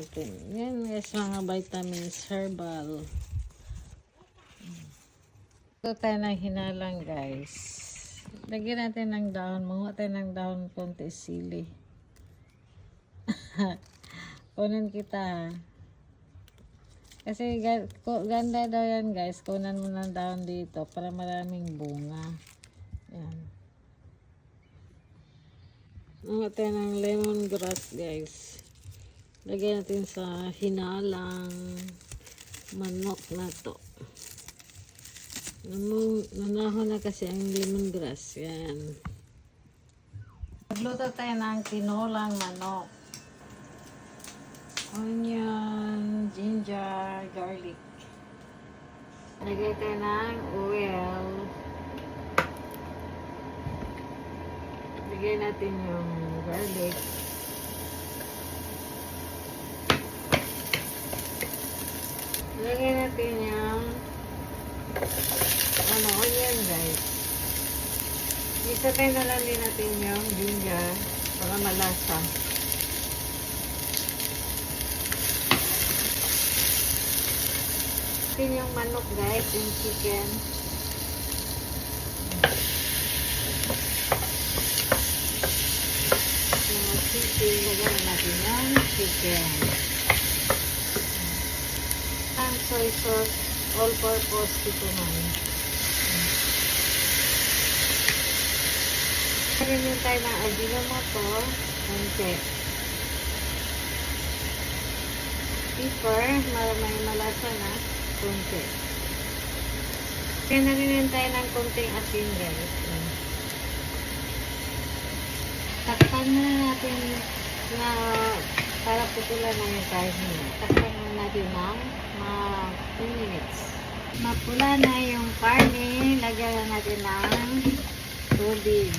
natin. Yan guys, mga vitamins, herbal. Ito tayo ng hinalang guys. Lagyan natin ng dahon. Manguha tayo ng dahon konti sili. Kunin kita ha. Kasi ganda daw yan guys. Kunan mo ng dahon dito para maraming bunga. Yan. Manguha tayo ng lemongrass guys. Lagyan natin sa hinalang manok na to. Namu, nanaho na kasi ang lemongrass. Yan. Magluto tayo ng tinolang manok. Onion, ginger, garlic. Lagay tayo ng oil. Lagay natin yung garlic. Lagay natin yung ano, onion guys. Isa tayo na lang din natin yung ginger para malasa. Natin yung manok guys, yung chicken. Yung chicken, lagyan na natin yung chicken. Soy sauce, all-purpose tituman. Lagyan tayo ng ajinomoto, konti. Pepper, maramay malasa na, konti. Kaya na rin tayo ng konting asin guys. Takpan na natin na para putulan na yung karne. Takpan natin ng mga 2 minutes. Mapula na yung karne, lagyan na natin ng tubig.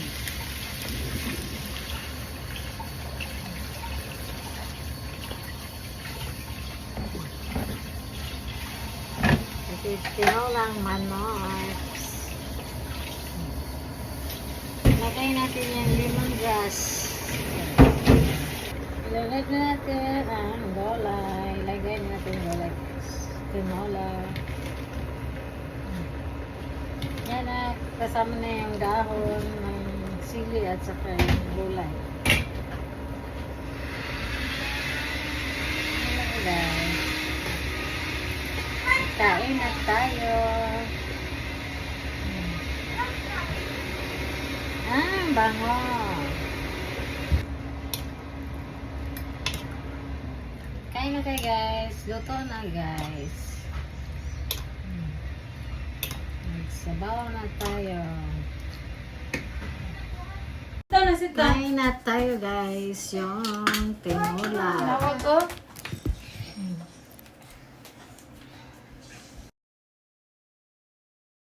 Ito is tinolang manok. Lagay natin yung lemongrass. Ilagay na natin ang gulay. Lagay natin gulay. Tinola. Yan na, kasama na yung dahon ng sili at saka yung gulay. Kain na tayo. Hmm. Ah, bango. Kain na tayo guys. Luto na guys. Nagsabaw na tayo. Ito na si. Kain na tayo guys. Yung tinola. Tawag ko.